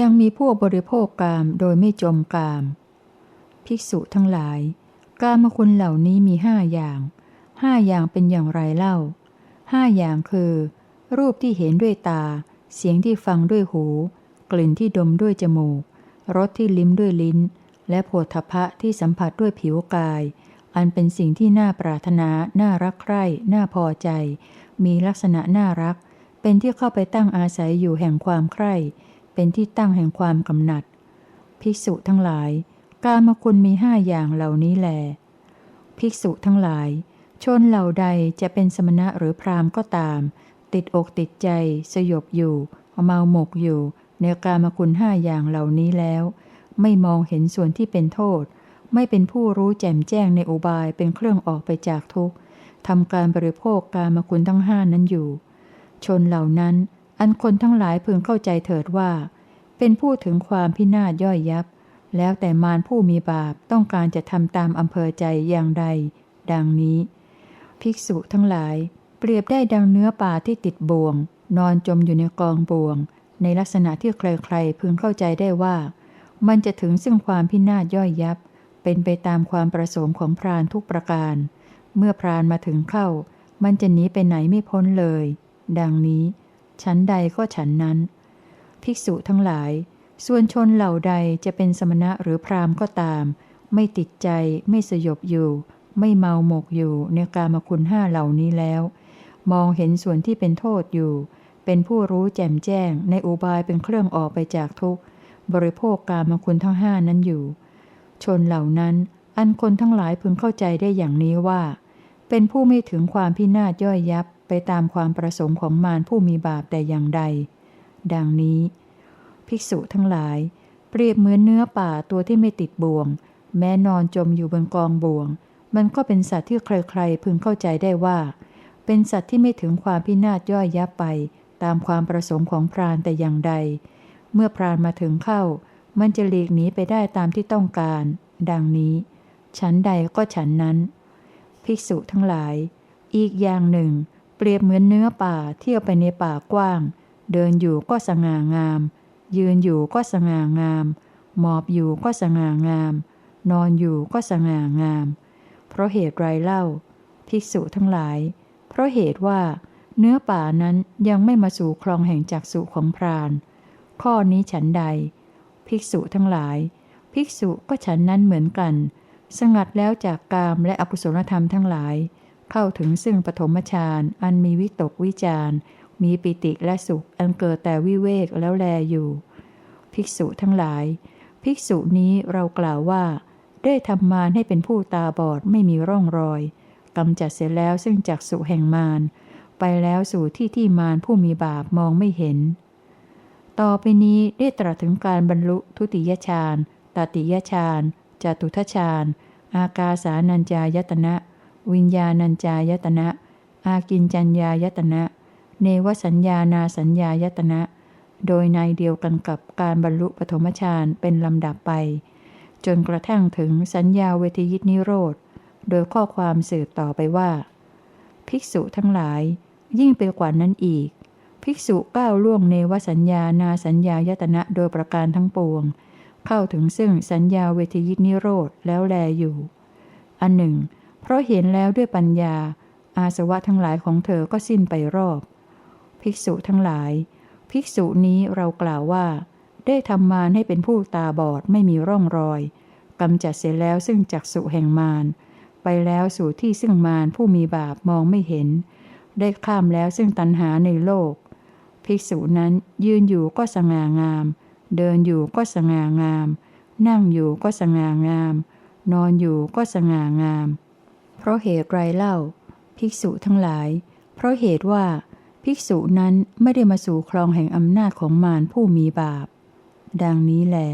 ยังมีผู้บริโภคกามโดยไม่จมกาม ภิกษุทั้งหลาย กามคุณเหล่านี้มีห้าอย่างห้าอย่างเป็นอย่างไรเล่าห้าอย่างคือ รูปที่เห็นด้วยตา เสียงที่ฟังด้วยหู กลิ่นที่ดมด้วยจมูก รสที่ลิ้มด้วยลิ้น และโผฏฐพะที่สัมผัสด้วยผิวกาย อันเป็นสิ่งที่น่าปรารถนา น่ารักใคร่ น่าพอใจ มีลักษณะน่ารัก เป็นที่เข้าไปตั้งอาศัยอยู่แห่งความใคร่ เป็นที่ตั้งแห่งความกำหนัด ภิกษุทั้งหลาย กามคุณมีห้าอย่างเหล่านี้แล ภิกษุทั้งหลาย ชนเหล่าใดจะเป็นสมณะหรือพราหมณ์ก็ตาม ติดอกติดใจ สยบอยู่เมาหมกอยู่ ในกามคุณห้าอย่างเหล่านี้แล้ว ไม่มองเห็นส่วนที่เป็นโทษ ไม่เป็นผู้รู้แจ่มแจ้งในอุบายเป็นเครื่องออกไปจากทุกข์ทำการบริโภคกามคุณทั้งห้านั้นอยู่ ชนเหล่านั้น อันคนทั้งหลายพึงเข้าใจเถิดว่า เป็นผู้ถึงความพินาศย่อยยับ แล้วแต่มารผู้มีบาปต้องการจะทำตามอำเภอใจอย่างใด ดังนี้ ภิกษุทั้งหลาย เปรียบได้ดังเนื้อป่าที่ติดบ่วง นอนจมอยู่ในกองบ่วง ในลักษณะที่ใครๆพึงเข้าใจได้ว่า มันจะถึงซึ่งความพินาศย่อยยับ เป็นไปตามความประสงค์ของพรานทุกประการ เมื่อพรานมาถึงเข้า มันจะหนีไปไหนไม่พ้นเลย ดังนี้ ฉันใดก็ฉันนั้น ภิกษุทั้งหลาย ส่วนชนเหล่าใดจะเป็นสมณะหรือพราหมณ์ก็ตาม ไม่ติดใจไม่สยบอยู่ ไม่เมาหมกอยู่ในกามคุณห้าเหล่านี้แล้ว มองเห็นส่วนที่เป็นโทษอยู่ เป็นผู้รู้แจ่มแจ้ง ในอุบายเป็นเครื่องออกไปจากทุกข์ บริโภคกามคุณทั้งห้านั้นอยู่ ชนเหล่านั้น อันคนทั้งหลายพึงเข้าใจได้อย่างนี้ว่า เป็นผู้ไม่ถึงความพินาศย่อยยับ ไปตามความประสงค์ของมารผู้มีบาปแต่อย่างใด ดังนี้ ภิกษุทั้งหลาย เปรียบเหมือนเนื้อป่าตัวที่ไม่ติดบ่วง แม้นอนจมอยู่บนกองบ่วง มันก็เป็นสัตว์ที่ใครๆพึงเข้าใจได้ว่า เป็นสัตว์ที่ไม่ถึงความพินาศย่อยยับไป ตามความประสงค์ของพรานแต่อย่างใด เมื่อพรานมาถึงเข้า มันจะหลีกหนีไปได้ตามที่ต้องการ ดังนี้ ฉันใดก็ฉันนั้น ภิกษุทั้งหลาย อีกอย่างหนึ่ง เปรียบเหมือนเนื้อป่าเที่ยวไปในป่ากว้าง เดินอยู่ก็สง่างาม ยืนอยู่ก็สง่างาม หมอบอยู่ก็สง่างาม นอนอยู่ก็สง่างาม เพราะเหตุไรเล่า ภิกษุทั้งหลาย เพราะเหตุว่า เนื้อป่านั้นยังไม่มาสู่คลองแห่งจักสุของพราน ข้อนี้ฉันใด ภิกษุทั้งหลาย ภิกษุก็ฉันนั้นเหมือนกัน สงัดแล้วจากกามและอกุศลธรรมทั้งหลาย เข้าถึงซึ่งปฐมฌานอันมีวิตกวิจารมีปิติและสุขอันเกิดแต่วิเวกแล้วแลอยู่ ภิกษุทั้งหลาย ภิกษุนี้เรากล่าวว่า ได้ทำมารให้เป็นผู้ตาบอดไม่มีร่องรอยกำจัดเสร็จแล้วซึ่งจากสุแห่งมารไปแล้วสู่ที่ที่มารผู้มีบาปมองไม่เห็น ต่อไปนี้ได้ตรัสถึงการบรรลุทุติยฌานตติยฌานจตุทฌาน อากาสานัญจายตนะ วิญญาณัญจายตนะ อากินจัญญายตนะ เนวสัญญานาสัญญายตนะ โดยในเดียวกันกับการบรรลุปฐมฌานเป็นลำดับไป จนกระทั่งถึงสัญญาเวทยิตนิโรธ โดยข้อความสืบต่อไปว่า ภิกษุทั้งหลาย ยิ่งไปกว่านั้นอีก ภิกษุก้าวล่วงเนวสัญญานาสัญญายตนะโดยประการทั้งปวง เข้าถึงซึ่งสัญญาเวทยิตนิโรธแล้วแลอยู่ อันหนึ่ง เพราะเห็นแล้วด้วยปัญญา อาสวะทั้งหลายของเธอก็สิ้นไปรอบ ภิกษุทั้งหลาย ภิกษุนี้เรากล่าวว่า ได้ทำมารให้เป็นผู้ตาบอดไม่มีร่องรอยกำจัดเสร็จแล้วซึ่งจักสุแห่งมารไปแล้วสู่ที่ซึ่งมารผู้มีบาปมองไม่เห็น ได้ข้ามแล้วซึ่งตัณหาในโลก ภิกษุนั้นยืนอยู่ก็สง่างาม เดินอยู่ก็สง่างาม นั่งอยู่ก็สง่างาม นอนอยู่ก็สง่างาม เพราะเหตุไรเล่า ภิกษุทั้งหลาย เพราะเหตุว่า ภิกษุนั้นไม่ได้มาสู่ครองแห่งอำนาจของมารผู้มีบาป ดังนี้แหละ